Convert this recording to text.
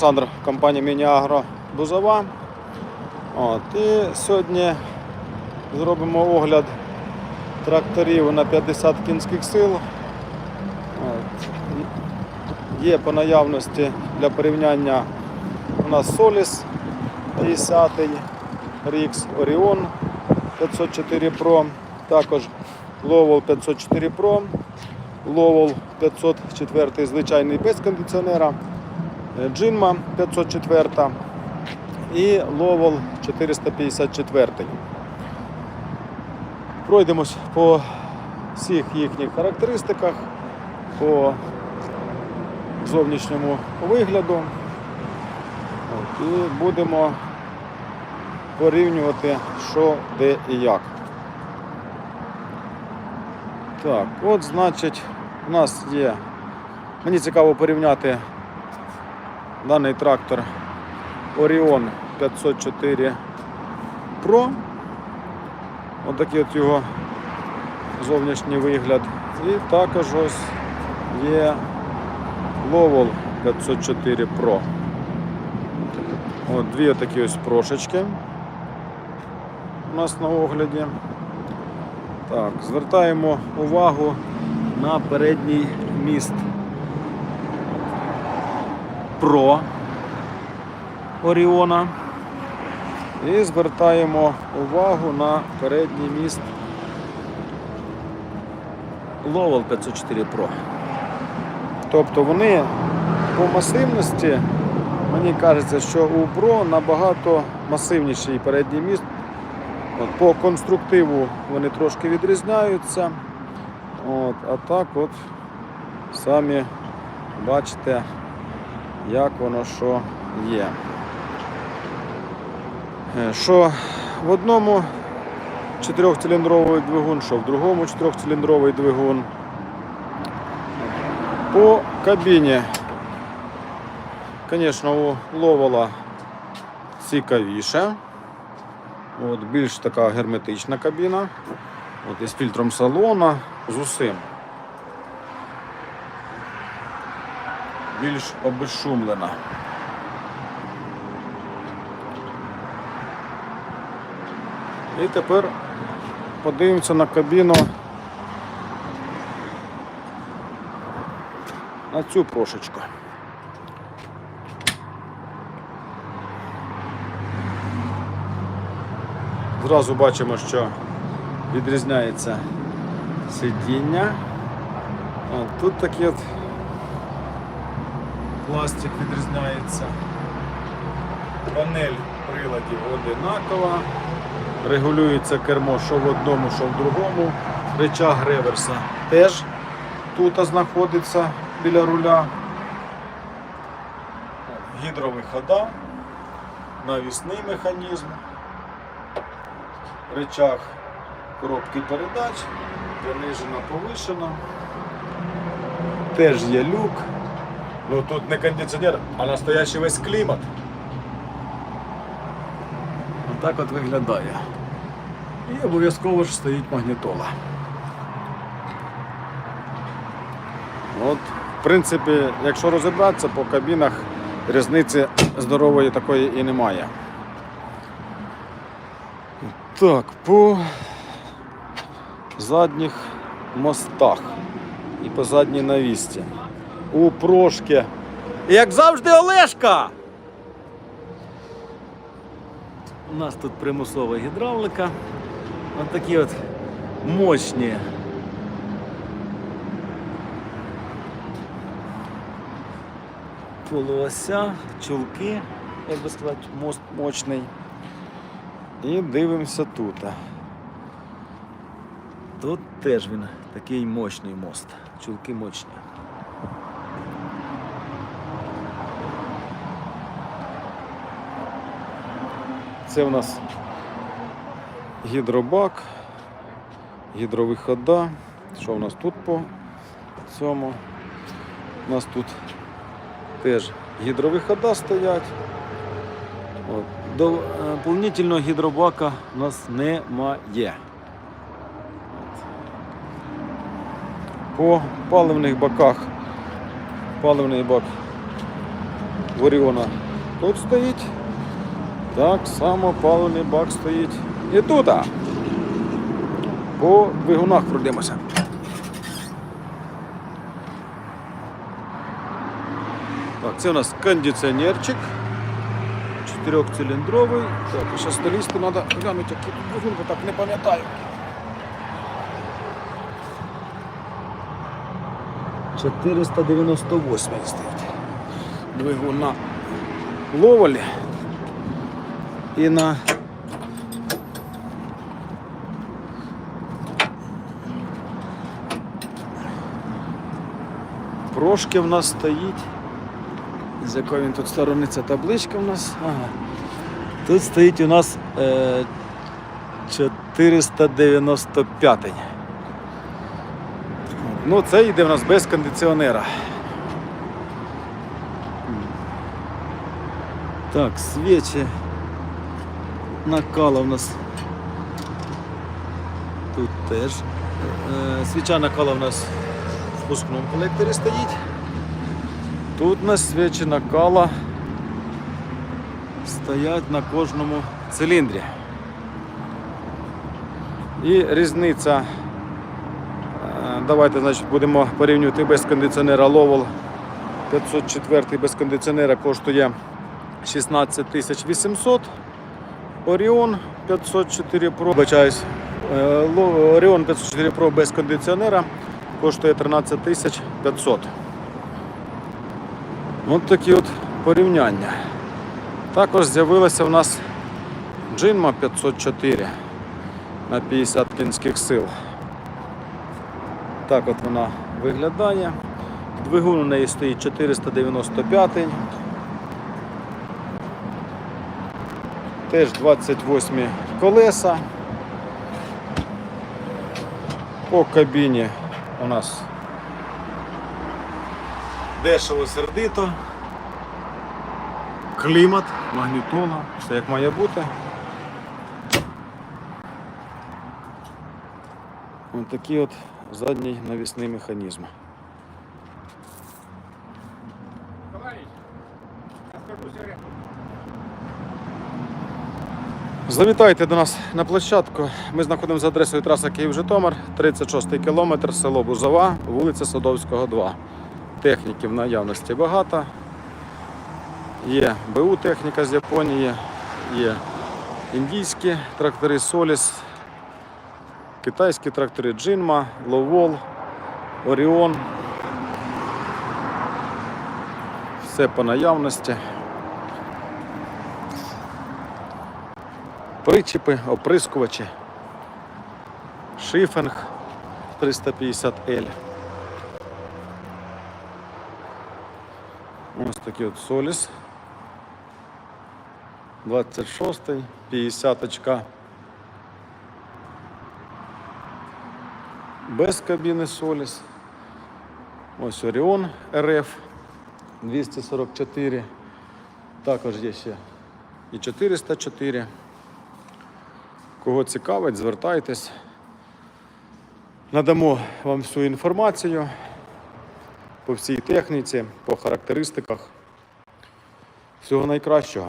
Олександр, компанія Мініагро Бузова. От, і сьогодні зробимо огляд тракторів на 50 кінських сил. От. Є по наявності для порівняння у нас Solis 50 Rix Orion 504 Pro, також Lowell 504 Pro, Lowell 504 звичайний без кондиціонера. Джинма 504 і Ловол 454. Пройдемось по всіх їхніх характеристиках, по зовнішньому вигляду. І будемо порівнювати, що, де і як. Так, от значить, у нас є. Мені цікаво порівняти даний трактор Orion 504 Pro. Отакий от його зовнішній вигляд. І також ось є Lowell 504 Pro. От дві такі ось прошечки у нас на огляді. Так, звертаємо увагу на передній міст. Pro Оріона. І звертаємо увагу на передній міст Lowell 504 Pro. Тобто вони по масивності, мені кажеться, що у Pro набагато масивніший передній міст. От, по конструктиву вони трошки відрізняються. От, а так от самі бачите як воно що є. Е, Що в одному чотирьохциліндровий двигун, що в другому чотирьохциліндровий двигун. По кабіні, звісно, у Ловола цікавіше. От, більш така герметична кабіна. От, із фільтром салона, з усім. Більш обезшумлена. І тепер подивимося на кабіну на цю прошечку. Зразу бачимо, що відрізняється сидіння. От, тут такі от пластик відрізняється. Панель приладів одинакова. Регулюється кермо що в одному, що в другому. Рычаг реверса теж тут знаходиться біля руля. Гідровихода, навісний механізм, рычаг коробки передач, понижена, повишена. Теж є люк. Ну тут не кондиціонер, а настоящий весь клімат. Отак от виглядає. І обов'язково ж стоїть магнітола. От, в принципі, якщо розібратися по кабінах, різниці здорової такої і немає. Так, по задніх мостах і по задній навісті у прошки. Як завжди, Олешка. У нас тут примусова гідравлика. Ось такі от мощні. Полуося, чулки, як би сказати, мост мощний. І дивимося тут. Тут теж він такий мощний мост. Чулки мощні. Це у нас гідробак, гідровихода. Що у нас тут по цьому? У нас тут теж гідровихода стоять. От. До е, гідробака у нас немає. По паливних баках паливний бак в Оріона тут стоїть. Так само паливний бак стоїть і тут. По двигунах пройдемося. Так, це у нас кондиціонерчик. Чотирьохциліндровий. Так, і ще столісти треба глянути, який двигун, так не пам'ятаю. 498 стоїть. Двигун на ловолі і на прошки в нас стоїть. З якої він тут сторони ця табличка в нас. Ага. Тут стоїть у нас е, 495. Ну, це йде в нас без кондиціонера. Так, свічі. Накала у нас. Тут теж. Е, свіча накала у нас в пускному колекторі стоїть. Тут у нас свічі накала стоять на кожному циліндрі. І різниця. е, Давайте значить, будемо порівнювати без кондиціонера Lowell 504 без кондиціонера коштує 16 800. Orion 504 Pro, вибачаюсь, е, Orion 504 Pro без кондиціонера коштує 13 500. От такі от порівняння. Також з'явилася в нас Джинма 504 на 50 кінських сил. Так от вона виглядає. Двигун у неї стоїть 495. Теж 28 колеса. По кабіні у нас дешево сердито. Клімат, магнітола, все як має бути. Ось такий от задній навісний механізм. Завітайте до нас на площадку. Ми знаходимося за адресою траса Київ-Житомир, 36 кілометр, село Бузова, вулиця Садовського, 2. Техніків в наявності багато. Є БУ техніка з Японії, є індійські трактори Соліс, китайські трактори Джинма, Ловол, Оріон. Все по наявності. Причіпи, оприскувачі, шифинг 350L. Ось такий от Соліс. 26, 50 очка. Без кабіни Соліс. Ось Оріон РФ 244. Також є ще і 404. Кого цікавить, звертайтесь. Надамо вам всю інформацію по всій техніці, по характеристиках. Всього найкращого.